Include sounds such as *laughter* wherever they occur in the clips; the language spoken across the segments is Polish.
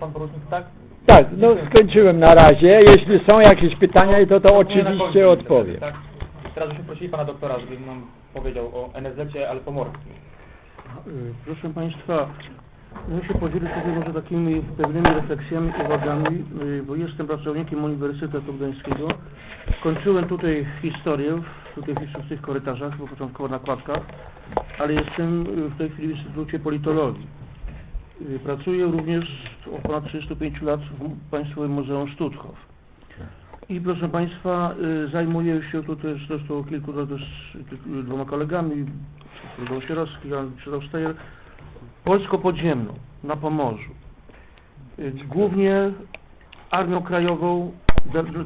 Pan porucznik, tak? Tak, no skończyłem na razie. Jeśli są jakieś pytania, to to oczywiście odpowiem. Tak? Teraz byśmy prosili Pana doktora, żeby nam powiedział o NSZ-cie, ale pomorskim. Proszę Państwa, ja się podzielę sobie może takimi pewnymi refleksjami, uwagami, y, bo jestem pracownikiem Uniwersytetu Gdańskiego. Kończyłem tutaj historię, w- tutaj w tych korytarzach, bo początkowo na kładkach, ale jestem y, w tej chwili w Instytucie Politologii. Y, Pracuję również od ponad 35 lat w Państwowym Muzeum Stutthof. I proszę Państwa, y, zajmuję się tu też zresztą kilku też dwoma kolegami, Rudolf Osierowski, Jan Steyer, Polską Podziemną na Pomorzu. Y, Głównie Armią Krajową,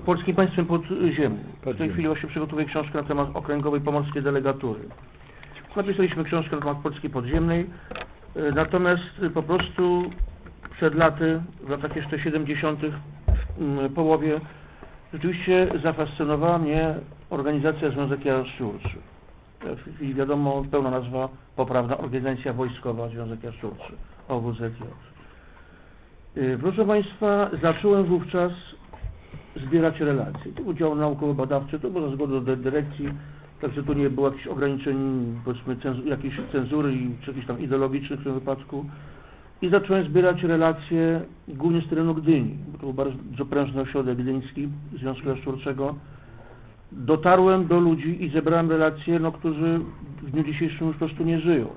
Polskim Państwem Podziemnym. W tej chwili właśnie przygotowuję książkę na temat Okręgowej Pomorskiej Delegatury. Napisaliśmy książkę na temat Polski Podziemnej, natomiast y, po prostu przed laty, w latach jeszcze 70. w połowie, rzeczywiście zafascynowała mnie organizacja Związek Jaszczurczy. W tej chwili wiadomo, pełna nazwa poprawna Organizacja Wojskowa Związek Jaszczurczy, OWZJ. Y, Proszę Państwa, zacząłem wówczas zbierać relacje. To był dział naukowo-badawczy, to było za zgodą dy- dyrekcji, także tu nie było jakichś ograniczeń, powiedzmy, cenzu, jakiejś cenzury i czy jakichś tam ideologicznych w tym wypadku. I zacząłem zbierać relacje głównie z terenu Gdyni, bo to był bardzo prężny ośrodek gdyński Związku Jaszczurczego. Dotarłem do ludzi i zebrałem relacje, no, którzy w dniu dzisiejszym już po prostu nie żyją.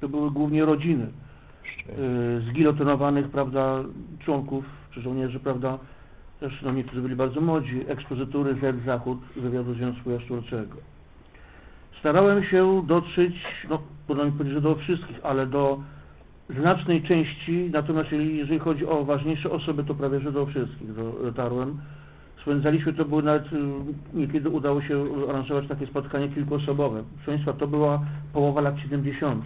To były głównie rodziny y, zgilotynowanych, prawda, członków czy żołnierzy, prawda, też no, niektórzy byli bardzo młodzi, ekspozytury Z Zachód wywiadu Związku Jaszczurczego. Starałem się dotrzeć, no, trudno mi powiedzieć, że do wszystkich, ale do znacznej części, natomiast jeżeli, chodzi o ważniejsze osoby, to prawie że do wszystkich do- dotarłem. Spędzaliśmy, to było nawet, y, niekiedy udało się aranżować takie spotkanie kilkuosobowe. Proszę Państwa, to była połowa lat 70.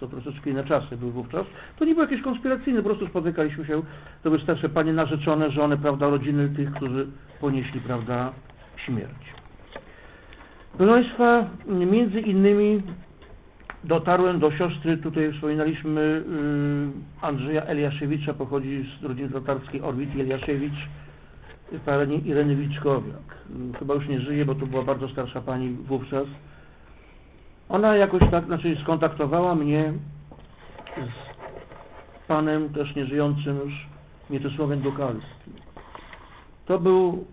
To troszeczkę inne czasy były wówczas. To nie było jakieś konspiracyjne, po prostu spotykaliśmy się, to były starsze panie narzeczone, żony, prawda, rodziny tych, którzy ponieśli, prawda, śmierć. Proszę Państwa, między innymi dotarłem do siostry, tutaj wspominaliśmy y, Andrzeja Eliaszewicza, pochodzi z rodziny tatarskiej Orwit Eliaszewicz, pani Ireny Wiczkowiak. Chyba już nie żyje, bo to była bardzo starsza pani wówczas. Ona jakoś tak, znaczy skontaktowała mnie z panem też nieżyjącym już Mieczysławem Dukalskim. To był,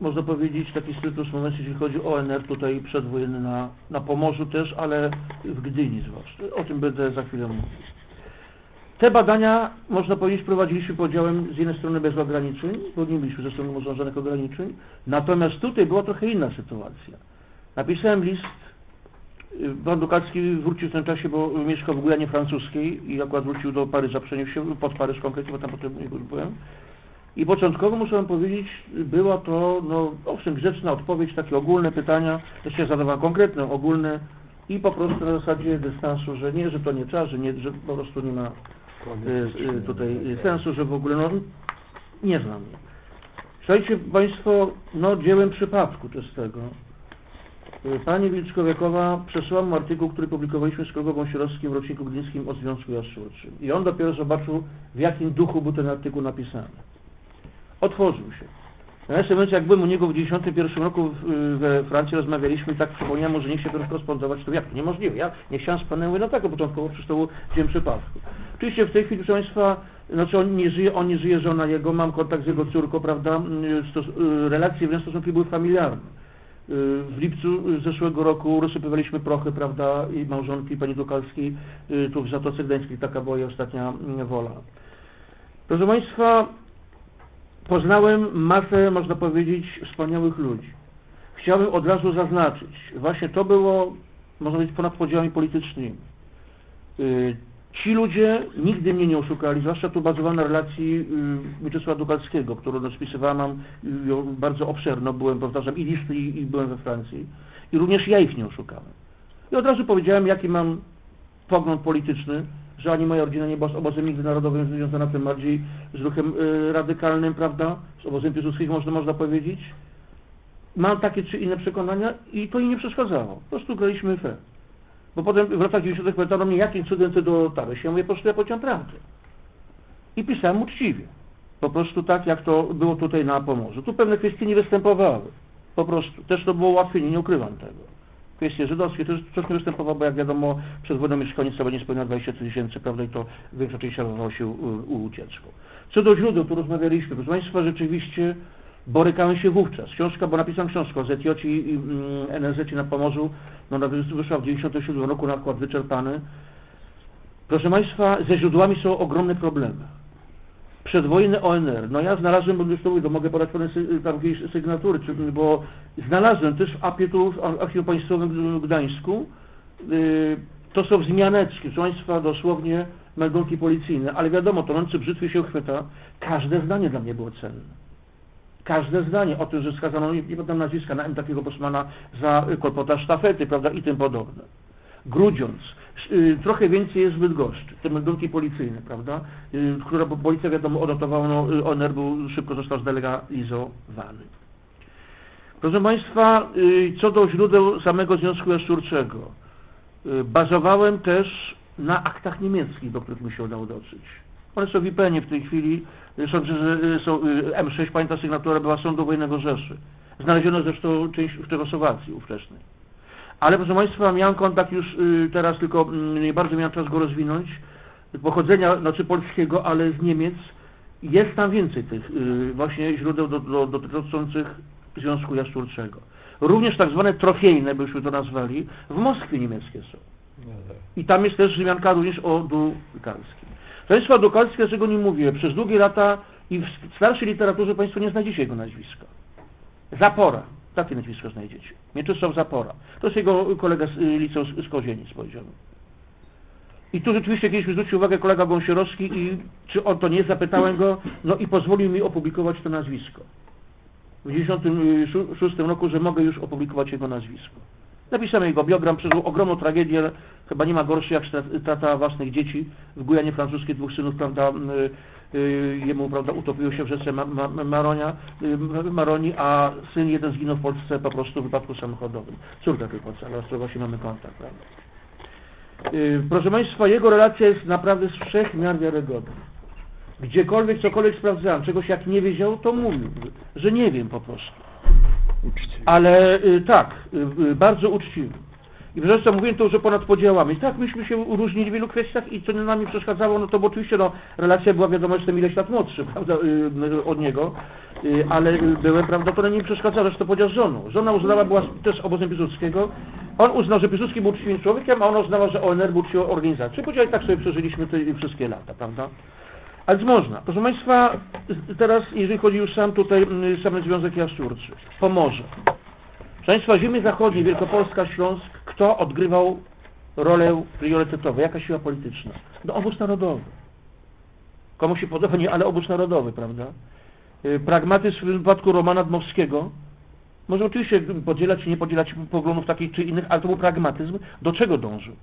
można powiedzieć, taki status moment, jeśli chodzi o ONR tutaj przedwojenny na, na Pomorzu też, ale w Gdyni zwłaszcza. O tym będę za chwilę mówił. Te badania, można powiedzieć, prowadziliśmy podziałem z jednej strony bez ograniczeń, bo nie mieliśmy ze strony może żadnych ograniczeń, natomiast tutaj była trochę inna sytuacja. Napisałem list Y, Pan Dukalski wrócił w tym czasie, bo mieszkał w Gujanie Francuskiej i akurat wrócił do Paryża, przeniósł się pod Paryż konkretnie, bo tam potem byłem. I początkowo muszę wam powiedzieć, była to, no owszem, grzeczna odpowiedź, takie ogólne pytania, też ja zadawałem konkretne, ogólne i po prostu na zasadzie dystansu, że nie, że to nie trzeba, że, nie, że po prostu nie ma y, y, tutaj sensu, że w ogóle, no nie znam. Słuchajcie Państwo, no dziełem przypadku czystego. Y, Pani Wilczkowiekowa przesłała mu artykuł, który publikowaliśmy z kolegą Wąsierowskim w roczniku gdyńskim o Związku Jaszczurczym. I on dopiero zobaczył, w jakim duchu był ten artykuł napisany. Otworzył się. W momencie, jak byłem u niego w 1991 roku we Francji, rozmawialiśmy tak przypomniałem że nie chce korespondować, to jak to niemożliwe. Ja nie chciałem z panem, no tak, początkowo przecież to był dzień przypadku. Oczywiście w tej chwili, proszę Państwa, znaczy on nie żyje, on nie żyje, żona jego, mam kontakt z jego córką, prawda, stos, y, relacje wręcz stosunki były familiarne. Y, W lipcu zeszłego roku rozsypywaliśmy prochy, prawda, i małżonki pani Dukalskiej y, tu w Zatoce Gdańskiej, taka była jej ostatnia mm, wola. Proszę Państwa, poznałem masę, można powiedzieć, wspaniałych ludzi. Chciałbym od razu zaznaczyć, właśnie to było, można powiedzieć, ponad podziałami politycznymi. Y, Ci ludzie nigdy mnie nie oszukali, zwłaszcza tu bazowano na relacji y, Mieczysława Dukalskiego, którą spisywałem, mam y, bardzo obszerno, byłem, powtarzam, i listy, i byłem we Francji. I również ja ich nie oszukałem. I od razu powiedziałem, jaki mam pogląd polityczny, że ani moja rodzina nie była z obozem międzynarodowym związana, tym bardziej z ruchem y, radykalnym, prawda, z obozem Piłsudskiego, można, można powiedzieć. Mam takie czy inne przekonania i to im nie przeszkadzało. Po prostu graliśmy fair. Bo potem w latach 90. pytano mnie, jakim cudem ty dotarłeś? Ja mówię, po prostu ja powiedziałem prawdę. I pisałem uczciwie. Po prostu tak, jak to było tutaj na Pomorzu. Tu pewne kwestie nie występowały. Po prostu. Też to było ułatwienie, nie ukrywam tego. Kwestie żydowskie też coś nie występowało, bo jak wiadomo, przed wojną mieszkaniec sobie nie spełnia 20 tysięcy, prawda, i to większa część zajmowało się u- ucieczką. Co do źródeł, tu rozmawialiśmy. Proszę Państwa, rzeczywiście borykałem się wówczas. Książka, bo napisałem książkę o ZJ i mm, NSZ na Pomorzu, no ona wyszła w 97 roku, nakład wyczerpany. Proszę Państwa, ze źródłami są ogromne problemy. Przedwojny ONR, no ja znalazłem, już to mówię, to mogę podać pewne tam jakieś sygnatury, czy, bo znalazłem też w apie tu w Archiwum Państwowym w Gdańsku, yy, to są wzmianeczki, proszę Państwa, dosłownie meldunki policyjne, ale wiadomo, tonący brzytwy się chwyta, każde zdanie dla mnie było cenne. Każde zdanie o tym, że skazano, nie, nie podam nazwiska, na M takiego Bosmana za kolportaż sztafety, prawda, i tym podobne. Grudziąc, y, trochę więcej jest w Bydgoszczy, te meldunki policyjne, prawda, y, która bo policja, wiadomo, odnotowała, no, y, ONR był, szybko został zdelegalizowany. Proszę Państwa, co do źródeł samego Związku Jaszczurczego, bazowałem też na aktach niemieckich, do których mi się udało dotrzeć. One są w IPN-ie w tej chwili, sądzę, że są, y, M6, pamięta sygnatura była Sądu Wojennego Rzeszy. Znaleziono zresztą część w Czechosłowacji ówczesnej. Ale proszę Państwa, miałem kontakt już y, teraz, tylko mm, nie bardzo miałem czas go rozwinąć, pochodzenia, znaczy polskiego, ale z Niemiec. Jest tam więcej tych y, właśnie źródeł do, do, dotyczących Związku Jaszczurczego. Również tak zwane trofejne, byśmy to nazwali, w Moskwie niemieckie są. I tam jest też wzmianka również o Dukalskim. Państwa, o Dukalskim, dlaczego nie mówię? Przez długie lata i w starszej literaturze Państwo nie znajdziecie jego nazwiska. Zapora. Takie nazwisko znajdziecie. Mieczysław Zapora. To jest jego kolega z y, liceum z, Kozienic, powiedziałem. I tu rzeczywiście kiedyś zwrócił uwagę kolega Gąsiorowski i czy on to nie, zapytałem go, no i pozwolił mi opublikować to nazwisko. W 1996 roku, że mogę już opublikować jego nazwisko. Napisałem jego biogram, przeżył ogromną tragedię, chyba nie ma gorszej jak strat- strata własnych dzieci w Gujanie francuskiej, dwóch synów, prawda, y, y, jemu, prawda, utopiło się w rzece Ma- Ma- Maronia, y, Maroni, a syn jeden zginął w Polsce po prostu w wypadku samochodowym. Córka tylko, ale z którą właśnie mamy kontakt, prawda. Proszę Państwa, jego relacja jest naprawdę z wszech miar wiarygodna. Gdziekolwiek, cokolwiek sprawdzałem, czegoś jak nie wiedział, to mówił, że nie wiem po prostu. Ale y, tak, y, y, bardzo uczciwy. I Państwa, mówiłem to już ponad podziałami. Tak, myśmy się różnili w wielu kwestiach i co nam nie przeszkadzało, no to bo oczywiście no, relacja była, wiadomo, że jestem ileś lat młodszy, *laughs* prawda, od niego, ale byłem, prawda, to nie przeszkadzało, że to powiedział z żoną. Żona uznała, była też obozem Piłsudskiego. On uznał, że Piłsudski był uczciwym człowiekiem, a ona uznała, że ONR był uczciwą organizacją. Powiedział, i tak sobie przeżyliśmy te wszystkie lata, prawda. Ale można. Proszę Państwa, teraz jeżeli chodzi już sam tutaj, mm, sam Związek Jaszczurczy, Pomorze. Proszę Państwa, ziemie zachodnie, Wielkopolska, Śląsk, kto odgrywał rolę priorytetową? Jaka siła polityczna? No obóz narodowy. Komu się podoba, nie, ale obóz narodowy, prawda? Y, Pragmatyzm w wypadku Romana Dmowskiego, może oczywiście podzielać czy nie podzielać poglądów takich czy innych, ale to był pragmatyzm. Do czego dążył?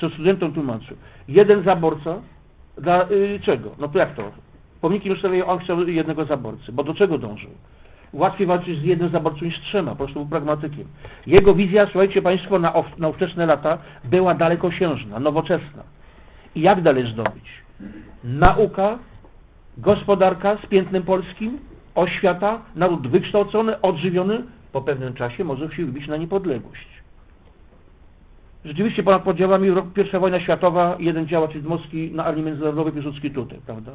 Co studentom tłumaczył? Jeden zaborca, dla y, czego? No to jak to? Pomniki ustawiają, on chciał jednego zaborcy, bo do czego dążył? Łatwiej walczyć z jednym zaborcą niż trzema, po prostu był pragmatykiem. Jego wizja, słuchajcie Państwo, na, na ówczesne lata była dalekosiężna, nowoczesna. I jak dalej zdobyć? Nauka, gospodarka z piętnem polskim, oświata, naród wykształcony, odżywiony, po pewnym czasie może się wybić na niepodległość. Rzeczywiście ponad podziałami ro- pierwsza wojna światowa, jeden działa, czyli Dmowski na armii międzynarodowej, Piłsudski tutaj, prawda?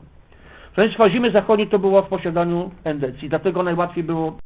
Proszę Państwa, zimy zachodnie to było w posiadaniu Endecji, dlatego najłatwiej było